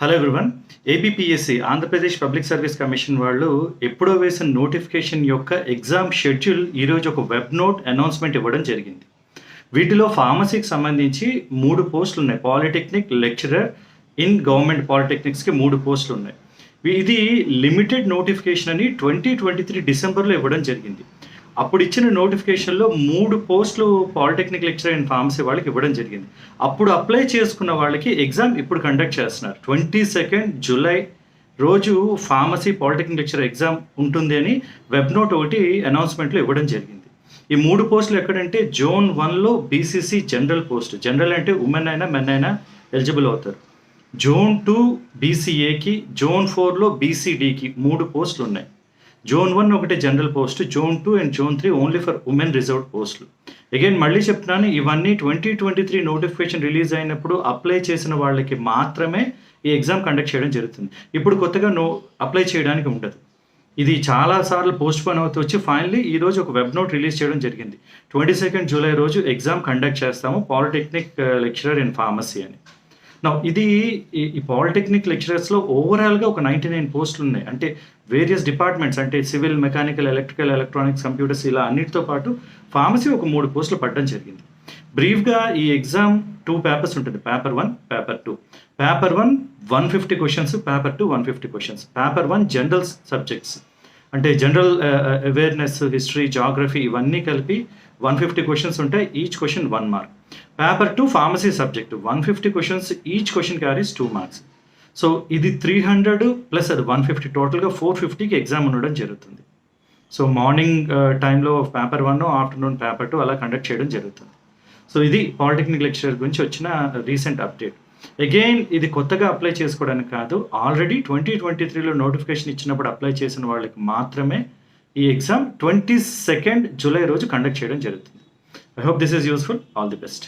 Hello everyone APPSC Andhra Pradesh public service commission వాళ్ళు ఎప్పుడో వేసిన నోటిఫికేషన్ యొక్క ఎగ్జామ్ షెడ్యూల్ ఈరోజు ఒక వెబ్ నోట్ అనౌన్స్మెంట్ ఇవ్వడం జరిగింది. వీటిలో ఫార్మసీకి సంబంధించి మూడు పోస్టులు ఉన్నాయి పాలిటెక్నిక్ లెక్చరర్ ఇన్ గవర్నమెంట్ పాలిటెక్నిక్స్కి మూడు పోస్టులు ఉన్నాయి ఇది లిమిటెడ్ నోటిఫికేషన్ అని ట్వంటీ ట్వంటీ త్రీ డిసెంబర్లో ఇవ్వడం జరిగింది. అప్పుడు ఇచ్చిన నోటిఫికేషన్లో మూడు పోస్టులు పాలిటెక్నిక్ లెక్చర్ అండ్ ఫార్మసీ వాళ్ళకి ఇవ్వడం జరిగింది. అప్పుడు అప్లై చేసుకున్న వాళ్ళకి ఎగ్జామ్ ఇప్పుడు కండక్ట్ చేస్తున్నారు. ట్వంటీ సెకండ్ జూలై రోజు ఫార్మసీ పాలిటెక్నిక్ లెక్చర్ ఎగ్జామ్ ఉంటుంది అని వెబ్ నోట్ ఒకటి అనౌన్స్మెంట్లో ఇవ్వడం జరిగింది. ఈ మూడు పోస్టులు ఎక్కడంటే జోన్ వన్లో బీసీసీ జనరల్ పోస్ట్. జనరల్ అంటే ఉమెన్ అయినా మెన్ అయినా ఎలిజిబుల్ అవుతారు. జోన్ టూ బీసీఏకి జోన్ ఫోర్లో బీసీడీకి మూడు పోస్టులు ఉన్నాయి. జోన్ వన్ ఒకటి general post zone two and zone three only for women reserved పోస్టులు. అగైన్ మళ్ళీ చెప్తున్నాను ఇవన్నీ twenty twenty three notification release అయినప్పుడు అప్లై చేసిన వాళ్ళకి మాత్రమే ఈ ఎగ్జామ్ కండక్ట్ చేయడం జరుగుతుంది. ఇప్పుడు కొత్తగా నో అప్లై చేయడానికి ఉండదు. ఇది చాలా సార్లు పోస్ట్ పోన్ అవుతూ వచ్చి ఫైనలీ ఈ రోజు ఒక వెబ్ నోట్ రిలీజ్ చేయడం జరిగింది. ట్వంటీ సెకండ్ జూలై రోజు ఎగ్జామ్ కండక్ట్ చేస్తాము పాలిటెక్నిక్ లెక్చరర్ ఇన్ ఫార్మసీ అని. నా ఇది ఈ- పాలిటెక్నిక్ లెక్చరర్స్లో ఓవరాల్గా ఒక నైంటీ నైన్ పోస్టులు ఉన్నాయి. అంటే వేరియస్ డిపార్ట్మెంట్స్ అంటే civil mechanical electrical electronics computers ఇలా అన్నిటితో పాటు ఫార్మసీ ఒక మూడు పోస్టులు పడడం జరిగింది. బ్రీఫ్గా ఈ ఎగ్జామ్ టూ పేపర్స్ ఉంటుంది. Paper one paper two paper one one fifty questions paper two one fifty questions paper one general subjects అంటే జనరల్ అవేర్నెస్ హిస్టరీ జాగ్రఫీ ఇవన్నీ కలిపి వన్ ఫిఫ్టీ క్వశ్చన్స్ ఉంటాయి each question one mark paper two pharmacy subject one fifty questions each question carries two marks so ఇది three hundred plus అది one fifty టోటల్గా four ఫిఫ్టీకి exam ఉండడం జరుగుతుంది. So morning టైంలో paper one afternoon paper two అలా conduct చేయడం జరుగుతుంది. సో ఇది పాలిటెక్నిక్ లెక్చరర్ గురించి వచ్చిన రీసెంట్ అప్డేట్ అగైన్ ఇది కొత్తగా అప్లై చేసుకోవడానికి కాదు ఆల్రెడీ ట్వంటీ ట్వంటీ త్రీలో నోటిఫికేషన్ ఇచ్చినప్పుడు అప్లై చేసిన వాళ్ళకి మాత్రమే ఈ ఎగ్జామ్ ట్వంటీ సెకండ్ జూలై రోజు కండక్ట్ చేయడం జరుగుతుంది. I hope this is useful all the best